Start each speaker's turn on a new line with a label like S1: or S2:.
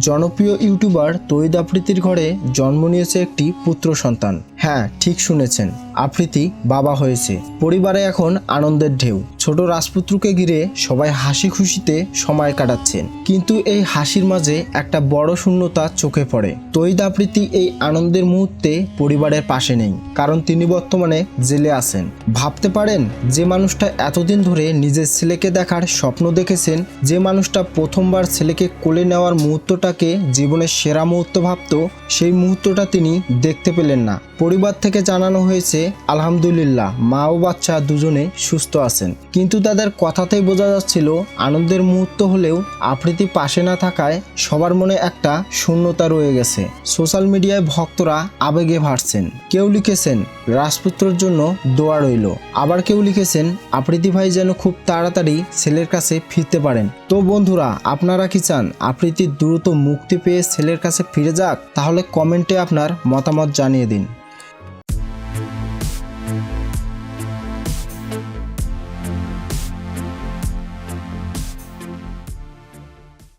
S1: জনপ্রিয় ইউটিউবার তৈদ আফ্রিতির ঘরে জন্ম নিয়েছে একটি পুত্র সন্তান। হ্যাঁ ঠিক শুনেছেন। আফ্রিতি বাবা হয়েছে। পরিবারে এখন আনন্দের ঢেউ। ছোট রাজপুত্রকে ঘিরে সবাই হাসি খুশিতে সময় কাটাচ্ছেন। কিন্তু এই হাসির মাঝে একটা বড় শূন্যতা চোখে পড়ে। তৈদ আফ্রিতি এই আনন্দের মুহূর্তে পরিবারের পাশে নেই, কারণ তিনি বর্তমানে জেলে আছেন। ভাবতে পারেন, যে মানুষটা এতদিন ধরে নিজের ছেলেকে দেখার স্বপ্ন দেখেছেন, যে মানুষটা প্রথমবার ছেলেকে কোলে নেওয়ার মুহূর্তটাকে জীবনের সেরা মুহূর্ত ভাবত সেই মুহূর্তটা তিনি দেখতে পেলেন না। পরিবার থেকে জানানো হয়েছে আলহামদুলিল্লাহ, মা ও বাচ্চা দুজনে সুস্থ আছেন। কিন্তু তাদের কথাতেই বোঝা যাচ্ছিল, আনন্দের মুহূর্ত হলেও আফ্রিতি পাশে না থাকায় সবার মনে একটা শূন্যতা রয়ে গেছে। সোশ্যাল মিডিয়ায় ভক্তরা আবেগে ভাসছেন। কেউ লিখেছেন, রাজপুত্রর জন্য দোয়া রইল। আবার কেউ লিখেছেন আফ্রিতি ভাই যেন খুব তাড়াতাড়ি ছেলের কাছে ফিরতে পারেন। তো বন্ধুরা, আপনারা কি চান আফ্রিতি দ্রুত মুক্তি পেয়ে ছেলের কাছে ফিরে যাক? তাহলে কমেন্টে আপনার মতামত জানিয়ে দিন।